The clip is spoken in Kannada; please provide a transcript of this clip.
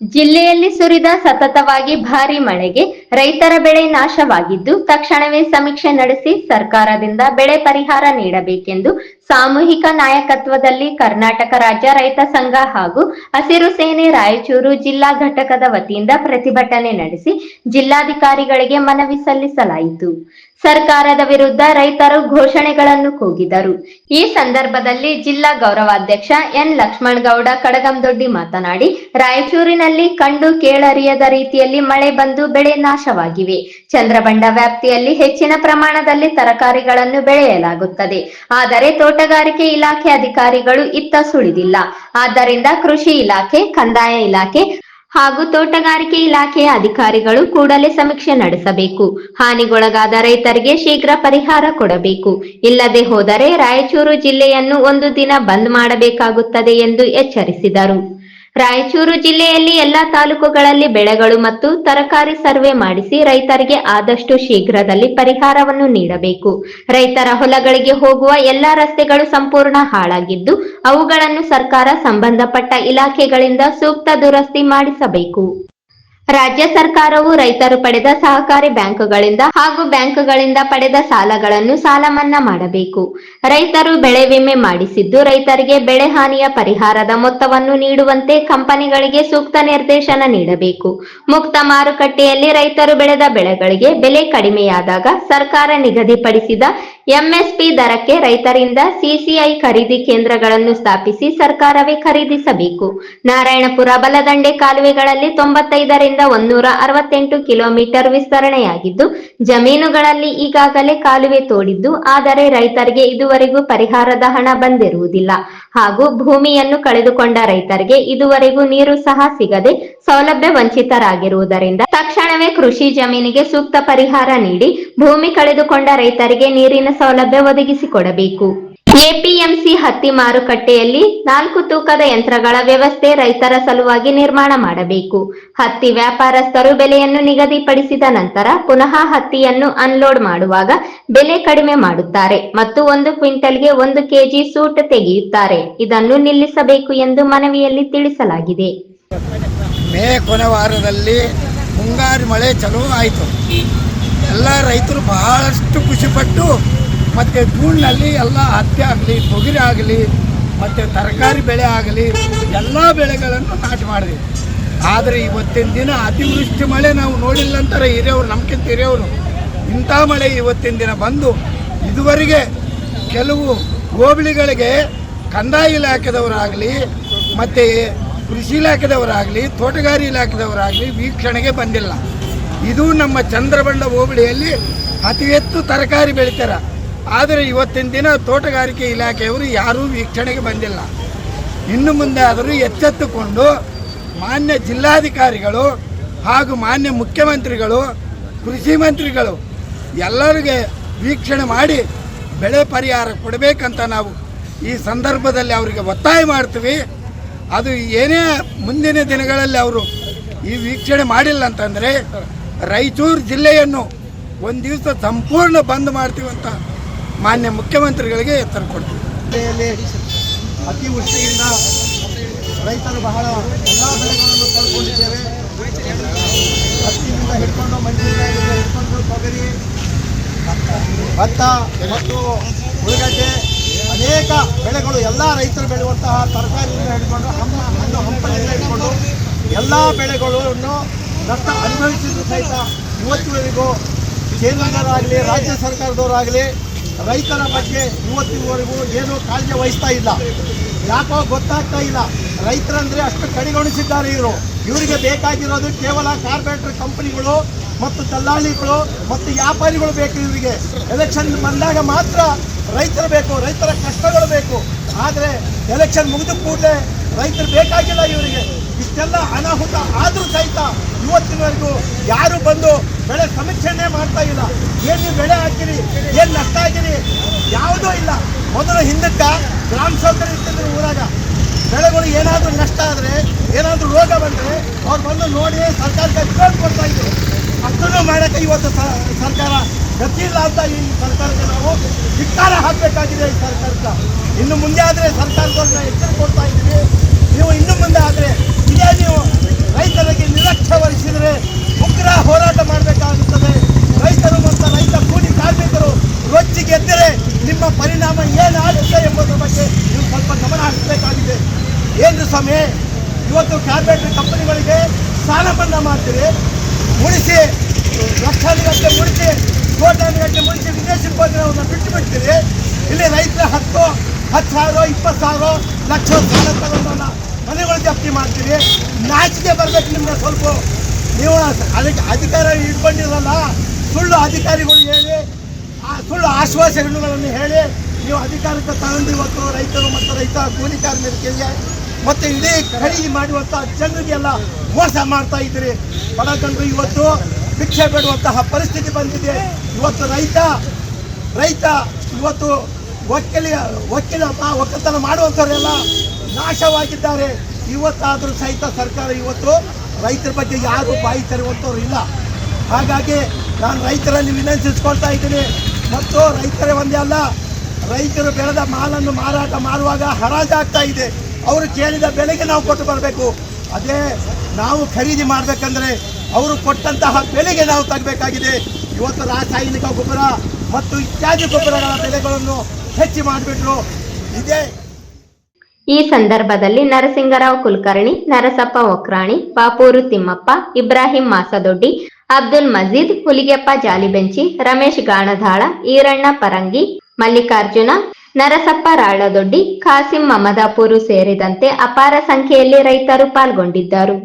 ಜಿಲ್ಲೆಯಲ್ಲಿ ಸುರಿದ ಸತತವಾಗಿ ಭಾರಿ ಮಳೆಗೆ ರೈತರ ಬೆಳೆ ನಾಶವಾಗಿದ್ದು, ತಕ್ಷಣವೇ ಸಮೀಕ್ಷೆ ನಡೆಸಿ ಸರ್ಕಾರದಿಂದ ಬೆಳೆ ಪರಿಹಾರ ನೀಡಬೇಕೆಂದು ಸಾಮೂಹಿಕ ನಾಯಕತ್ವದಲ್ಲಿ ಕರ್ನಾಟಕ ರಾಜ್ಯ ರೈತ ಸಂಘ ಹಾಗೂ ಹಸಿರು ಸೇನೆ ರಾಯಚೂರು ಜಿಲ್ಲಾ ಘಟಕದ ವತಿಯಿಂದ ಪ್ರತಿಭಟನೆ ನಡೆಸಿ ಜಿಲ್ಲಾಧಿಕಾರಿಗಳಿಗೆ ಮನವಿ ಸಲ್ಲಿಸಲಾಯಿತು. ಸರ್ಕಾರದ ವಿರುದ್ಧ ರೈತರು ಘೋಷಣೆಗಳನ್ನು ಕೂಗಿದರು. ಈ ಸಂದರ್ಭದಲ್ಲಿ ಜಿಲ್ಲಾ ಗೌರವಾಧ್ಯಕ್ಷ ಎನ್ ಲಕ್ಷ್ಮಣಗೌಡ ಕಡಗಂದೊಡ್ಡಿ ಮಾತನಾಡಿ, ರಾಯಚೂರಿನಲ್ಲಿ ಕಂಡು ಕೇಳರಿಯದ ರೀತಿಯಲ್ಲಿ ಮಳೆ ಬಂದು ಬೆಳೆ ನಾಶವಾಗಿವೆ. ಚಂದ್ರಬಂಡ ವ್ಯಾಪ್ತಿಯಲ್ಲಿ ಹೆಚ್ಚಿನ ಪ್ರಮಾಣದಲ್ಲಿ ತರಕಾರಿಗಳನ್ನು ಬೆಳೆಯಲಾಗುತ್ತದೆ. ಆದರೆ ತೋಟಗಾರಿಕೆ ಇಲಾಖೆ ಅಧಿಕಾರಿಗಳು ಇತ್ತ ಸುಳಿದಿಲ್ಲ. ಆದ್ದರಿಂದ ಕೃಷಿ ಇಲಾಖೆ, ಕಂದಾಯ ಇಲಾಖೆ ಹಾಗೂ ತೋಟಗಾರಿಕೆ ಇಲಾಖೆಯ ಅಧಿಕಾರಿಗಳು ಕೂಡಲೇ ಸಮೀಕ್ಷೆ ನಡೆಸಬೇಕು. ಹಾನಿಗೊಳಗಾದ ರೈತರಿಗೆ ಶೀಘ್ರ ಪರಿಹಾರ ಕೊಡಬೇಕು. ಇಲ್ಲದೆ ಹೋದರೆ ರಾಯಚೂರು ಜಿಲ್ಲೆಯನ್ನು ಒಂದು ದಿನ ಬಂದ್ ಮಾಡಬೇಕಾಗುತ್ತದೆ ಎಂದು ಎಚ್ಚರಿಸಿದರು. ರಾಯಚೂರು ಜಿಲ್ಲೆಯಲ್ಲಿ ಎಲ್ಲಾ ತಾಲೂಕುಗಳಲ್ಲಿ ಬೆಳೆಗಳು ಮತ್ತು ತರಕಾರಿ ಸರ್ವೆ ಮಾಡಿಸಿ ರೈತರಿಗೆ ಆದಷ್ಟು ಶೀಘ್ರದಲ್ಲಿ ಪರಿಹಾರವನ್ನು ನೀಡಬೇಕು. ರೈತರ ಹೊಲಗಳಿಗೆ ಹೋಗುವ ಎಲ್ಲಾ ರಸ್ತೆಗಳು ಸಂಪೂರ್ಣ ಹಾಳಾಗಿದ್ದು, ಅವುಗಳನ್ನು ಸರ್ಕಾರ ಸಂಬಂಧಪಟ್ಟ ಇಲಾಖೆಗಳಿಂದ ಸೂಕ್ತ ದುರಸ್ತಿ ಮಾಡಿಸಬೇಕು. ರಾಜ್ಯ ಸರ್ಕಾರವು ರೈತರು ಪಡೆದ ಸಹಕಾರಿ ಬ್ಯಾಂಕುಗಳಿಂದ ಹಾಗೂ ಬ್ಯಾಂಕುಗಳಿಂದ ಪಡೆದ ಸಾಲಗಳನ್ನು ಸಾಲ ಮನ್ನಾ ಮಾಡಬೇಕು. ರೈತರು ಬೆಳೆ ವಿಮೆ ಮಾಡಿಸಿದ್ದು ರೈತರಿಗೆ ಬೆಳೆ ಹಾನಿಯ ಪರಿಹಾರದ ಮೊತ್ತವನ್ನು ನೀಡುವಂತೆ ಕಂಪನಿಗಳಿಗೆ ಸೂಕ್ತ ನಿರ್ದೇಶನ ನೀಡಬೇಕು. ಮುಕ್ತ ಮಾರುಕಟ್ಟೆಯಲ್ಲಿ ರೈತರು ಬೆಳೆದ ಬೆಳೆಗಳಿಗೆ ಬೆಲೆ ಕಡಿಮೆಯಾದಾಗ ಸರ್ಕಾರ ನಿಗದಿಪಡಿಸಿದ ಎಂಎಸ್ಪಿ ದರಕ್ಕೆ ರೈತರಿಂದ ಸಿಸಿಐ ಖರೀದಿ ಕೇಂದ್ರಗಳನ್ನು ಸ್ಥಾಪಿಸಿ ಸರ್ಕಾರವೇ ಖರೀದಿಸಬೇಕು. ನಾರಾಯಣಪುರ ಬಲದಂಡೆ ಕಾಲುವೆಗಳಲ್ಲಿ ತೊಂಬತ್ತೈದರಿಂದ ಒಂದೂರ ಅರವತ್ತೆಂಟು ಕಿಲೋಮೀಟರ್ ವಿಸ್ತರಣೆಯಾಗಿದ್ದು, ಜಮೀನುಗಳಲ್ಲಿ ಈಗಾಗಲೇ ಕಾಲುವೆ ತೋಡಿದ್ದು, ಆದರೆ ರೈತರಿಗೆ ಇದುವರೆಗೂ ಪರಿಹಾರದ ಹಣ ಬಂದಿರುವುದಿಲ್ಲ. ಹಾಗೂ ಭೂಮಿಯನ್ನು ಕಳೆದುಕೊಂಡ ರೈತರಿಗೆ ಇದುವರೆಗೂ ನೀರು ಸಹ ಸಿಗದೆ ಸೌಲಭ್ಯ ವಂಚಿತರಾಗಿರುವುದರಿಂದ ತಕ್ಷಣವೇ ಕೃಷಿ ಜಮೀನಿಗೆ ಸೂಕ್ತ ಪರಿಹಾರ ನೀಡಿ ಭೂಮಿ ಕಳೆದುಕೊಂಡ ರೈತರಿಗೆ ನೀರಿನ ಸೌಲಭ್ಯ ಒದಗಿಸಿಕೊಡಬೇಕು. ಎಪಿಎಂಸಿ ಹತ್ತಿ ಮಾರುಕಟ್ಟೆಯಲ್ಲಿ ನಾಲ್ಕು ತೂಕದ ಯಂತ್ರಗಳ ವ್ಯವಸ್ಥೆ ರೈತರ ಸಲುವಾಗಿ ನಿರ್ಮಾಣ ಮಾಡಬೇಕು. ಹತ್ತಿ ವ್ಯಾಪಾರಸ್ಥರು ಬೆಲೆಯನ್ನು ನಿಗದಿಪಡಿಸಿದ ನಂತರ ಪುನಃ ಹತ್ತಿಯನ್ನು ಅನ್ಲೋಡ್ ಮಾಡುವಾಗ ಬೆಲೆ ಕಡಿಮೆ ಮಾಡುತ್ತಾರೆ ಮತ್ತು ಒಂದು ಕ್ವಿಂಟಲ್ಗೆ ಒಂದು ಕೆಜಿ ಸೂಟ್ ತೆಗೆಯುತ್ತಾರೆ. ಇದನ್ನು ನಿಲ್ಲಿಸಬೇಕು ಎಂದು ಮನವಿಯಲ್ಲಿ ತಿಳಿಸಲಾಗಿದೆ. ಮೇ ಕೊನೆ ವಾರದಲ್ಲಿ ಮುಂಗಾರು ಮಳೆ ಚಲೋ ಆಯಿತು. ಎಲ್ಲ ರೈತರು ಬಹಳಷ್ಟು ಖುಷಿಪಟ್ಟು ಮತ್ತು ಧೂಳಿನಲ್ಲಿ ಎಲ್ಲ ಹತ್ತಿ ಆಗಲಿ, ತೊಗರಿ ಆಗಲಿ, ಮತ್ತು ತರಕಾರಿ ಬೆಳೆ ಆಗಲಿ, ಎಲ್ಲ ಬೆಳೆಗಳನ್ನು ನಾಟಿ ಮಾಡಿದೆ ಆದರೆ ಇವತ್ತಿನ ದಿನ ಅತಿವೃಷ್ಟಿ ಮಳೆ ನಾವು ನೋಡಿಲ್ಲ ಅಂತಾರೆ ಹಿರಿಯವರು ನಮ್ಗಿಂತ ಹಿರಿಯವರು. ಇಂಥ ಮಳೆ ಇವತ್ತಿನ ದಿನ ಬಂದು ಇದುವರೆಗೆ ಕೆಲವು ಹೋಬಳಿಗಳಿಗೆ ಕಂದಾಯ ಇಲಾಖೆದವರಾಗಲಿ, ಮತ್ತು ಕೃಷಿ ಇಲಾಖೆದವರಾಗಲಿ, ತೋಟಗಾರಿ ಇಲಾಖೆದವರಾಗಲಿ ವೀಕ್ಷಣೆಗೆ ಬಂದಿಲ್ಲ. ಇದು ನಮ್ಮ ಚಂದ್ರಬಂಡ ಹೋಬಳಿಯಲ್ಲಿ ಅತಿ ಹೆಚ್ಚು ತರಕಾರಿ ಬೆಳಿತಾರೆ. ಆದರೆ ಇವತ್ತಿನ ದಿನ ತೋಟಗಾರಿಕೆ ಇಲಾಖೆಯವರು ಯಾರೂ ವೀಕ್ಷಣೆಗೆ ಬಂದಿಲ್ಲ. ಇನ್ನು ಮುಂದೆ ಆದರೂ ಎಚ್ಚೆತ್ತುಕೊಂಡು ಮಾನ್ಯ ಜಿಲ್ಲಾಧಿಕಾರಿಗಳು ಹಾಗೂ ಮಾನ್ಯ ಮುಖ್ಯಮಂತ್ರಿಗಳು, ಕೃಷಿ ಮಂತ್ರಿಗಳು ಎಲ್ಲರಿಗೆ ವೀಕ್ಷಣೆ ಮಾಡಿ ಬೆಳೆ ಪರಿಹಾರ ಕೊಡಬೇಕಂತ ನಾವು ಈ ಸಂದರ್ಭದಲ್ಲಿ ಅವರಿಗೆ ಒತ್ತಾಯ ಮಾಡ್ತೀವಿ. ಅದು ಏನೇ ಮುಂದಿನ ದಿನಗಳಲ್ಲಿ ಅವರು ಈ ವೀಕ್ಷಣೆ ಮಾಡಿಲ್ಲ ಅಂತಂದರೆ ರಾಯಚೂರು ಜಿಲ್ಲೆಯನ್ನು ಒಂದು ದಿವಸ ಸಂಪೂರ್ಣ ಬಂದ್ ಮಾಡ್ತೀವಂತ ಮಾನ್ಯ ಮುಖ್ಯಮಂತ್ರಿಗಳಿಗೆ ಎತ್ತರ ಕೊಡ್ತೀವಿ. ಜಿಲ್ಲೆಯಲ್ಲಿ ಅತಿವೃಷ್ಟಿಯಿಂದ ರೈತರು ಬಹಳ ಎಲ್ಲ ಬೆಳೆಗಳನ್ನು ಕಳ್ಕೊಂಡಿದ್ದೇವೆ. ಹತ್ತಿಯಿಂದ ಹಿಡ್ಕೊಂಡು ಮಂಡಿಯಿಂದ ಹಿಡ್ಕೊಂಡು ತೊಗರಿ, ಭತ್ತ ಮತ್ತು ಉಳ್ಳಗಡ್ಡೆ ಅನೇಕ ಬೆಳೆಗಳು ಎಲ್ಲ ರೈತರು ಬೆಳೆಯುವಂತಹ ತರಕಾರಿಯಿಂದ ಹಿಡ್ಕೊಂಡು ಹಮ್ಮ ಹಣ್ಣು ಹಂಪಲಿಂದ ಹಿಡ್ಕೊಂಡು ಎಲ್ಲ ಬೆಳೆಗಳನ್ನು ನಷ್ಟ ಅನುಭವಿಸಿದ್ರು ಸಹಿತ ಇವತ್ತಿನವರೆಗೂ ಕೇಂದ್ರದವರಾಗಲಿ, ರಾಜ್ಯ ಸರ್ಕಾರದವರಾಗಲಿ ರೈತರ ಬಗ್ಗೆ ಇವತ್ತಿನವರೆಗೂ ಏನೂ ಕಾಳಜಿ ವಹಿಸ್ತಾ ಇಲ್ಲ. ಯಾಕೋ ಗೊತ್ತಾಗ್ತಾ ಇಲ್ಲ. ರೈತರಂದ್ರೆ ಅಷ್ಟು ಕಡೆಗಣಿಸಿದ್ದಾರೆ ಇವರು. ಇವರಿಗೆ ಬೇಕಾಗಿರೋದು ಕೇವಲ ಕಾರ್ಪೊರೇಟರ್ ಕಂಪನಿಗಳು ಮತ್ತು ದಲ್ಲಾಳಿಗಳು ಮತ್ತು ವ್ಯಾಪಾರಿಗಳು ಬೇಕು ಇವರಿಗೆ. ಎಲೆಕ್ಷನ್ ಬಂದಾಗ ಮಾತ್ರ ರೈತರು ಬೇಕು, ರೈತರ ಕಷ್ಟಗಳು ಬೇಕು. ಆದರೆ ಎಲೆಕ್ಷನ್ ಮುಗಿದ ಕೂಡಲೇ ರೈತರು ಬೇಕಾಗಿಲ್ಲ ಇವರಿಗೆ. ಇಷ್ಟೆಲ್ಲ ಅನಾಹುತ ಆದರೂ ಸಹಿತ ಇವತ್ತಿನವರೆಗೂ ಯಾರು ಬಂದು ಬೆಳೆ ಸಮೀಕ್ಷೆನೇ ಮಾಡ್ತಾ ಇಲ್ಲ. ಏನು ನೀವು ಬೆಳೆ ಹಾಕಿರಿ, ಏನು ನಷ್ಟ ಆಗಿರಿ ಯಾವುದೂ ಇಲ್ಲ. ಮೊದಲು ಹಿಂದಕ್ಕೆ ಗ್ರಾಮ ಸೌಕರ್ಯ ಇರ್ತಿದ್ರು ಊರಾಗ. ಬೆಳೆಗಳು ಏನಾದರೂ ನಷ್ಟ ಆದರೆ, ಏನಾದರೂ ರೋಗ ಬಂದರೆ ಅವ್ರು ಬಂದು ನೋಡಿ ಸರ್ಕಾರಕ್ಕೆ ರಿಪೋರ್ಟ್ ಕೊಡ್ತಾ ಇದ್ರು. ಅಷ್ಟನ್ನು ಮಾಡೋಕ್ಕೆ ಇವತ್ತು ಸರ್ಕಾರ ಗತಿಯಿಲ್ಲ ಅಂತ ಈ ಸರ್ಕಾರಕ್ಕೆ ನಾವು ಧಿಕ್ಕಾರ ಹಾಕಬೇಕಾಗಿದೆ ಈ ಸರ್ಕಾರಕ್ಕೆ. ಇನ್ನು ಮುಂದೆ ಆದರೆ ಸರ್ಕಾರದವ್ರನ್ನ ಎಚ್ಚರಿಕೆ ಕೊಡ್ತಾ ಇದ್ದೀವಿ. ನೀವು ಇನ್ನು ಮುಂದೆ ಆದರೆ ಇದೇ ನೀವು ರೈತರಿಗೆ ನಿರ್ಲಕ್ಷ್ಯ ವಹಿಸಿದರೆ ಉಗ್ರ ಹೋರಾಟ ಮಾಡಬೇಕಾಗುತ್ತದೆ ರೈತರು ಮತ್ತು ರೈತ ಕೂಲಿ ಕಾರ್ಮಿಕರು ರೊಚ್ಚಿಗೆ ನಿಮ್ಮ ಪರಿಣಾಮ ಏನಾಗುತ್ತೆ ಎಂಬುದರ ಬಗ್ಗೆ ನೀವು ಸ್ವಲ್ಪ ಗಮನ ಹರಿಸಬೇಕಾಗಿದೆ. ಏನು ಸ್ವಾಮಿ, ಇವತ್ತು ಕಾರ್ಪೊರೇಟ್ ಕಂಪನಿಗಳಿಗೆ ಸಾಲ ಮನ್ನಾ ಮಾಡ್ತೀರಿ? ಮುಡಿಸಿ ಲಕ್ಷಾನುಗಟ್ಟಲೆ ಮುಡಿಸಿ ಕೋಟ್ಯಾನುಗಟ್ಟಲೆ ಮುಡಿಸಿ ವಿದೇಶಿ ಅವ್ರನ್ನ ಬಿಟ್ಟು ಬಿಡ್ತೀರಿ? ಇಲ್ಲಿ ರೈತರ ಹತ್ತು ಹತ್ತು ಸಾವಿರ, ಇಪ್ಪತ್ತು ಸಾವಿರ, ಲಕ್ಷ ಸಾಲ ತಗೊಂಡವನ್ನ ಮನೆಗಳು ಜಪ್ತಿ ಮಾಡ್ತೀರಿ. ನಾಚಿಕೆ ಬರಬೇಕು ನಿಮಗೆ ಸ್ವಲ್ಪ. ನೀವು ಅದಕ್ಕೆ ಅಧಿಕಾರ ಇಟ್ಕೊಂಡಿರಲ್ಲ ಸುಳ್ಳು ಅಧಿಕಾರಿಗಳು ಹೇಳಿ, ಆ ಸುಳ್ಳು ಆಶ್ವಾಸನೆಗಳನ್ನು ಹೇಳಿ, ನೀವು ಅಧಿಕಾರಕ್ಕೆ ತಗೊಂಡು ಇವತ್ತು ರೈತರು ಮತ್ತು ರೈತ ಕೂಲಿ ಕಾರ್ಮಿಕರಿಗೆ ಮತ್ತೆ ಇಡೀ ಖರೀದಿ ಮಾಡುವಂಥ ಜನರಿಗೆಲ್ಲ ಮೋಸ ಮಾಡ್ತಾ ಇದ್ದೀರಿ. ಬಡ ಜನರು ಇವತ್ತು ಭಿಕ್ಷೆ ಬಿಡುವಂತಹ ಪರಿಸ್ಥಿತಿ ಬಂದಿದೆ. ಇವತ್ತು ರೈತ ರೈತ ಇವತ್ತು ಒಕ್ಕಲಿ ಒಕ್ಕಿಲ ಒಕ್ಕಲತನ ಮಾಡುವಂಥವರೆಲ್ಲ ನಾಶವಾಗಿದ್ದಾರೆ. ಇವತ್ತಾದರೂ ಸಹಿತ ಸರ್ಕಾರ ಇವತ್ತು ರೈತರ ಬಗ್ಗೆ ಯಾರು ಬಾಯಿ ತೆರೆಯುವಂಥವ್ರು ಇಲ್ಲ. ಹಾಗಾಗಿ ನಾನು ರೈತರಲ್ಲಿ ವಿನಂತಿಸ್ಕೊಳ್ತಾ ಇದ್ದೀನಿ. ಮತ್ತು ರೈತರೇ ಒಂದೇ ಅಲ್ಲ, ರೈತರು ಬೆಳೆದ ಮಾಲನ್ನು ಮಾರಾಟ ಮಾಡುವಾಗ ಹರಾಜಾಗ್ತಾ ಇದೆ. ಅವರು ಕೇಳಿದ ಬೆಲೆಗೆ ನಾವು ಕೊಟ್ಟು ಬರಬೇಕು ಅದೇ ನಾವು ಖರೀದಿ ಮಾಡಬೇಕಂದ್ರೆ ಅವರು ಕೊಟ್ಟಂತಹ ಬೆಲೆಗೆ ನಾವು ತಗಬೇಕಾಗಿದೆ. ಇವತ್ತು ರಾಸಾಯನಿಕ ಗೊಬ್ಬರ ಮತ್ತು ಇತ್ಯಾದಿ ಗೊಬ್ಬರಗಳ ಬೆಲೆಗಳನ್ನು ಹೆಚ್ಚು ಮಾಡಿಬಿಟ್ರು. ಇದೇ ಈ ಸಂದರ್ಭದಲ್ಲಿ ನರಸಿಂಗರಾವ್ ಕುಲಕರ್ಣಿ, ನರಸಪ್ಪ ಒಕ್ರಾಣಿ ಪಾಪೂರು ತಿಮ್ಮಪ್ಪ, ಇಬ್ರಾಹಿಂ ಮಾಸದೊಡ್ಡಿ ಅಬ್ದುಲ್ ಮಜೀದ್, ಹುಲಿಗೆಪ್ಪ ಜಾಲಿಬೆಂಚಿ, ರಮೇಶ್ ಗಾಣಧಾಳ, ಈರಣ್ಣ ಪರಂಗಿ, ಮಲ್ಲಿಕಾರ್ಜುನ, ನರಸಪ್ಪ ರಾಳದೊಡ್ಡಿ, ಖಾಸಿಂ ಮಮದಾಪುರು ಸೇರಿದಂತೆ ಅಪಾರ ಸಂಖ್ಯೆಯಲ್ಲಿ ರೈತರು ಪಾಲ್ಗೊಂಡಿದ್ದರು.